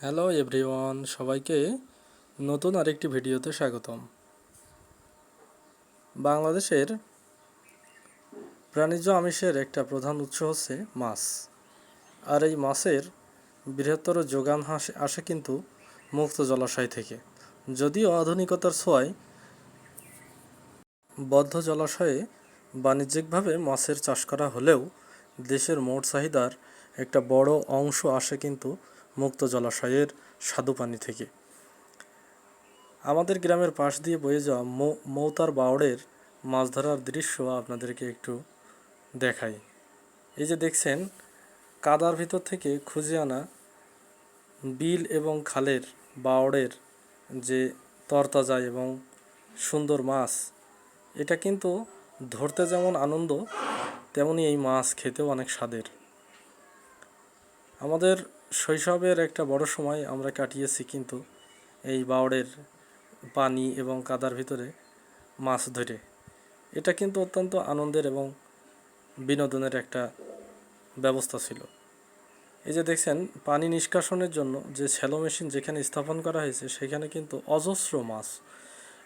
Hello everyone সবাইকে নতুন আরেকটি ভিডিওতে স্বাগতম। বাংলাদেশের প্রাণীজ আমিষের একটা প্রধান উৎস হচ্ছে মাছ। আর এই মাছের বৃহত্তর যোগান আসে কিন্তু মুক্ত জলাশয় থেকে। যদিও আধুনিকতার ছোঁয়ায় বদ্ধ জলাশয়ে বাণিজ্যিকভাবে মাছের চাষ করা হলেও দেশের মোট চাহিদার একটা বড় অংশ আসে কিন্তু মুক্ত জলাশয়ের স্বাদু পানি থেকে। আমাদের গ্রামের পাশ দিয়ে বয়ে যাওয়া মৌতার বাওড়ের মাছ ধরার দৃশ্য আপনাদেরকে একটু দেখাই। এই যে দেখছেন, কাদার ভিতর থেকে খুঁজে আনা বিল এবং খালের বাওড়ের যে তরতাজা এবং সুন্দর মাছ, এটা কিন্তু ধরতে যেমন আনন্দ, তেমনি এই মাছ খেতেও অনেক স্বাদের। আমাদের শৈশবের একটা বড় সময় আমরা কাটিয়েছি কিন্তু এই বাওড়ের পানি এবং কাদার ভিতরে মাছ ধরে। এটা কিন্তু অত্যন্ত আনন্দের এবং বিনোদনের একটা ব্যবস্থা ছিল। এই যে দেখছেন, পানি নিষ্কাশনের জন্য যে শ্যালো মেশিন যেখানে স্থাপন করা হয়েছে, সেখানে কিন্তু অজস্র মাছ।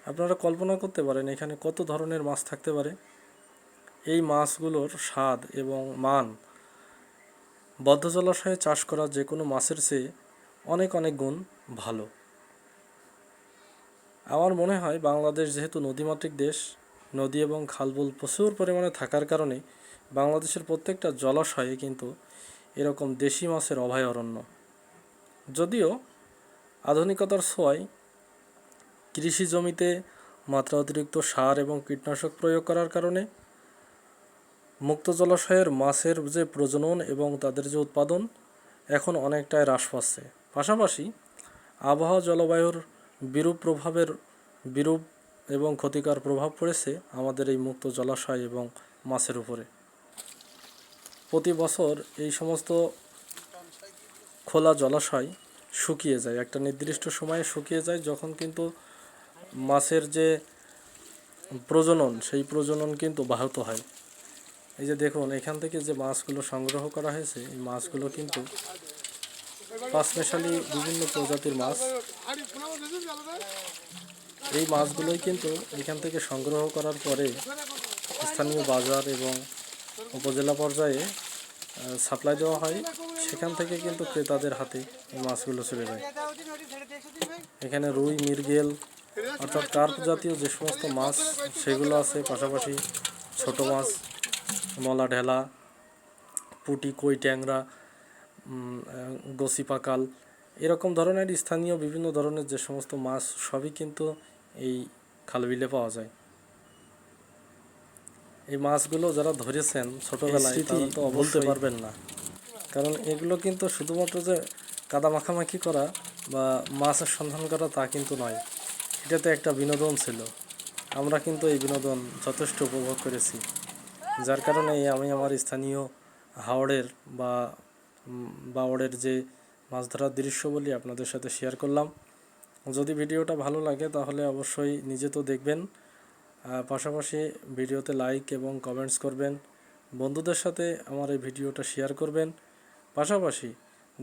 আপনারা কল্পনা করতে পারেন এখানে কত ধরনের মাছ থাকতে পারে। এই মাছগুলোর স্বাদ এবং মান বদ্ধ জলাশয়ে চাষ করা যে কোনো মাছের চেয়ে অনেক অনেক গুণ ভালো। আমার মনে হয় বাংলাদেশ যেহেতু নদীমাতৃক দেশ, নদী এবং খালবিল প্রচুর পরিমাণে থাকার কারণে বাংলাদেশের প্রত্যেকটা জলাশয়ে কিন্তু এরকম দেশি মাছের অভয়ারণ্য যদিও আধুনিকতার ছোঁয়ায় কৃষি জমিতে মাত্রা অতিরিক্ত সার এবং কীটনাশক প্রয়োগ করার কারণে মুক্ত জলাশয়ের মাছের যে প্রজনন এবং তাদের যে উৎপাদন, এখন অনেকটাই হ্রাস পাচ্ছে। পাশাপাশি আবহাওয়া জলবায়ুর বিরূপ প্রভাবের বিরূপ এবং ক্ষতিকর প্রভাব পড়েছে আমাদের এই মুক্ত জলাশয় এবং মাছের উপরে। প্রতি বছর এই সমস্ত খোলা জলাশয় শুকিয়ে যায়। একটা নির্দিষ্ট সময়ে শুকিয়ে যায় যখন কিন্তু মাছের যে প্রজনন, সেই প্রজনন কিন্তু ব্যাহত হয়। এই যে দেখুন, এখান থেকে যে মাছগুলো সংগ্রহ করা হয়েছে, এই মাছগুলো কিন্তু পাঁচমেশালি বিভিন্ন প্রজাতির মাছ। এই মাছগুলোই কিন্তু এখান থেকে সংগ্রহ করার পরে স্থানীয় বাজার এবং উপজেলা পর্যায়ে সাপ্লাই দেওয়া হয়। সেখান থেকে কিন্তু ক্রেতাদের হাতে এই মাছগুলো চলে যায়। এখানে রুই, মৃগেল অর্থাৎ কার্প জাতীয় যে সমস্ত মাছ, সেগুলো আছে, পাশাপাশি ছোট মাছ। মলা ঢেলা পুটি কই ট্যাংরা উম, আহ, গসি পাকাল এরকম ধরনের স্থানীয় বিভিন্ন ধরনের যে সমস্ত মাছ সবই কিন্তু এই খালবিলে পাওয়া যায়। এই মাছগুলো যারা ধরেছেন ছোটবেলায় তারা তো বলতে পারবেন না। কারণ এগুলো কিন্তু শুধুমাত্র যে কাদা মাখামাখি করা বা মাছের সন্ধান করা তা কিন্তু নয় এটাতে একটা বিনোদন ছিল। আমরা কিন্তু এই বিনোদন যথেষ্ট উপভোগ করেছি। যার কারণে আমি আমার স্থানীয় হাওড়ের বা বাওড়ের যে মাছ ধরার দৃশ্য বলি আপনাদের সাথে শেয়ার করলাম। যদি ভিডিওটা ভালো লাগে তাহলে অবশ্যই নিজে তো দেখবেন। পাশাপাশি ভিডিওতে লাইক এবং কমেন্টস করবেন। বন্ধুদের সাথে আমার এই ভিডিওটা শেয়ার করবেন। পাশাপাশি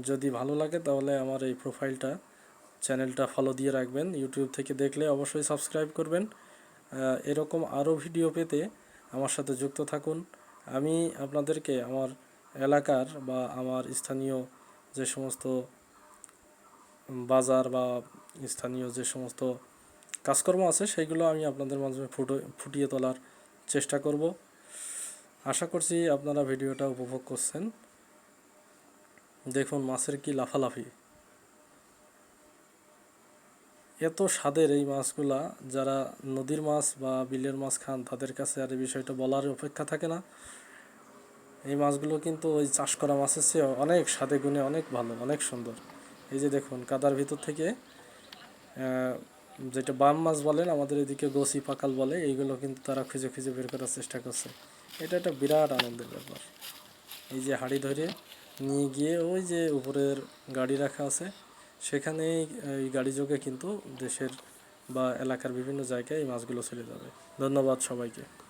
যদি ভালো লাগে তাহলে আমার এই প্রোফাইলটা চ্যানেলটা ফলো দিয়ে রাখবেন। ইউটিউব থেকে দেখলে অবশ্যই সাবস্ক্রাইব করবেন। এরকম আরও ভিডিও পেতে আমার সাথে যুক্ত থাকুন। আমি আপনাদেরকে আমার এলাকার বা আমার স্থানীয় যে সমস্ত বাজার বা স্থানীয় যে সমস্ত কাজকর্ম আছে সেইগুলো আমি আপনাদের মাধ্যমে ফুটো, ফুটিয়ে তোলার চেষ্টা করব। আশা করছি আপনারা ভিডিওটা উপভোগ করছেন। দেখুন মাছের কি লাফালাফি। এত স্বাদের এই মাছগুলা, যারা নদীর মাছ বা বিলের মাছ খান, তাদের কাছে আর এই বিষয়টা বলার অপেক্ষা থাকে না। এই মাছগুলো কিন্তু ওই চাষ করা মাছের চেয়ে অনেক স্বাদে গুণে অনেক ভালো, অনেক সুন্দর। এই যে দেখুন, কাদার ভিতর থেকে যেটা বাম মাছ বলেন, আমাদের এদিকে গসি, পাকাল বলে, এইগুলো কিন্তু তারা খুঁজে খুঁজে বের করার চেষ্টা করছে। এটা একটা বিরাট আনন্দের ব্যাপার। এই যে হাঁড়ি ধরে নিয়ে গিয়ে ওই যে উপরের গাড়ি রাখা আছে সেখানেই এই গাড়ি যোগে কিন্তু দেশের বা এলাকার বিভিন্ন জায়গায় এই মাছগুলো ছেড়ে যাবে। ধন্যবাদ সবাইকে।